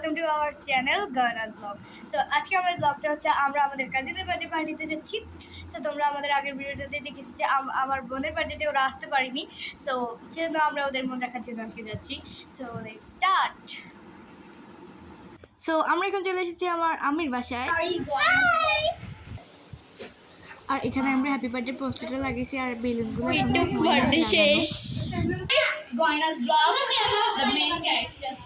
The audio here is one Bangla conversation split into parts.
ওয়েলকাম টু আওয়ার চ্যানেল গানার ব্লগ সো আজকে আমাদের ব্লগটা হচ্ছে আমরা আমাদের কাজিনের বার্থডে পার্টিতে যাচ্ছি। তো তোমরা আমাদের আগের ভিডিওটাতে দেখেছি যে আমার বোনের বার্থডেতে ওরা আসতে পারিনি। সো সেজন্য আমরা ওদের মনে রাখার জন্য আজকে যাচ্ছি। সো লেট স্টার্ট সো আমরা এখন চলে এসেছি আমার আমির বাসায়। আর এখানে আমরা হ্যাপি বার্থডে পোস্টারটা লাগিয়েছি আর বেলুনগুলো শেষ। Goina's vlog, the main characters.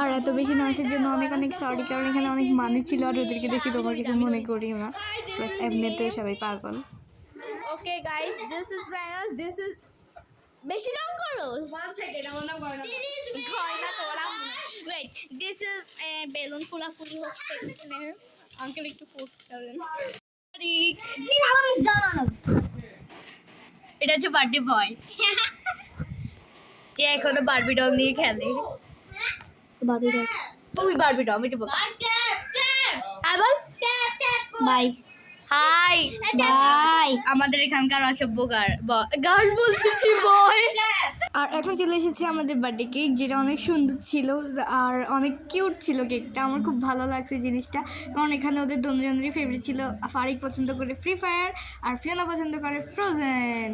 আর এত বেশি নয়েসের জন্য অনেক অনেক সরি কারণ এখানে অনেক মানুষ ছিল আর ওদেরকে দেখি তোমার কিছু মনে করিও না But এমনিতেও সবাই পাগল Okay, guys, this is Goina's. This is. বেশি রং করো গয়না তোরা ওয়েট দিস ইজ বেলুন ফুলাফুলি হচ্ছে এখানে আঙ্কেল একটু পোস্ট করেন। এটা হচ্ছে বার্থডে বয় যে এখনও বারবি ডল নিয়ে খেলে। বারবি ডল তুই বারবি ডল আমি বল হাই বল বাই হাই বাই আমাদের এখানকার অসভ্য গার গার্ড বলতেছি বয় আর এখন চলে এসেছে আমাদের বার্থডে কেক যেটা অনেক সুন্দর ছিল আর অনেক কিউট ছিল কেকটা আমার খুব ভালো লাগছে জিনিসটা। কারণ এখানে ওদের দুজনেরই ফেভারিট ছিল ফারিক পছন্দ করে ফ্রি ফায়ার আর ফিওনা পছন্দ করে ফ্রোজেন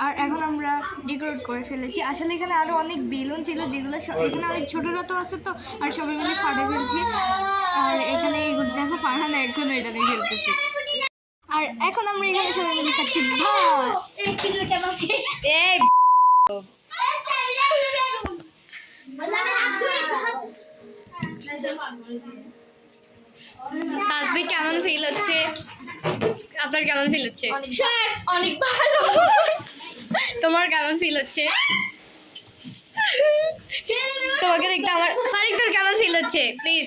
আর এখন আমরা ডেকোরেট করে ফেলেছি। আসলে এখানে আরও অনেক বেলুন ছিল যেগুলো সব- এখানে অনেক ছোটরা তো আছে তো আর সবাই মিলে ফাটে ফেলছি। আর এখানে এগুলো দেখো ফারহান এখন এটা নিয়ে খেলতেছে। আর এখন আমরা এখানে সবাই মিলে খাচ্ছি ভাত। এই তাসবি কেমন ফিল হচ্ছে? আপনার কেমন ফিল হচ্ছে? অনেক ভালো। তোমার কেমন ফিল হচ্ছে? তোমাকে দেখতে আমার ফারিক তোর কেমন ফিল হচ্ছে? প্লিজ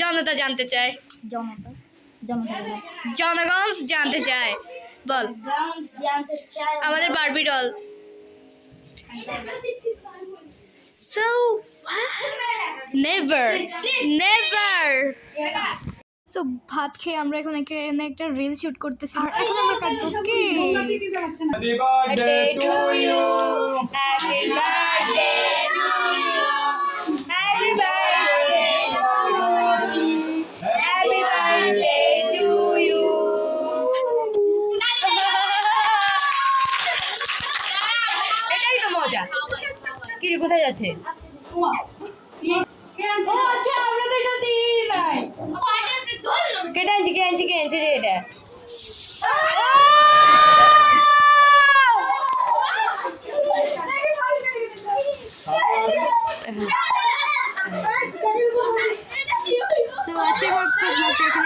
জনতা জানতে চায়। জনতা জনতা। জনগণ। জানতে চায়। বল। আমাদের Barbie doll so never never so ভাত খেয়ে আমরা এখন এখানে একটা রিল শুট করতেছি। এখন আমরা কাটবো কি? কিরে কোথায় যাচ্ছে? ও আচ্ছা আমরা তো এটা দিই নাই। কেটে আনছি কে আনছি কে আনছি যে এটা। ব্লগটা এখানে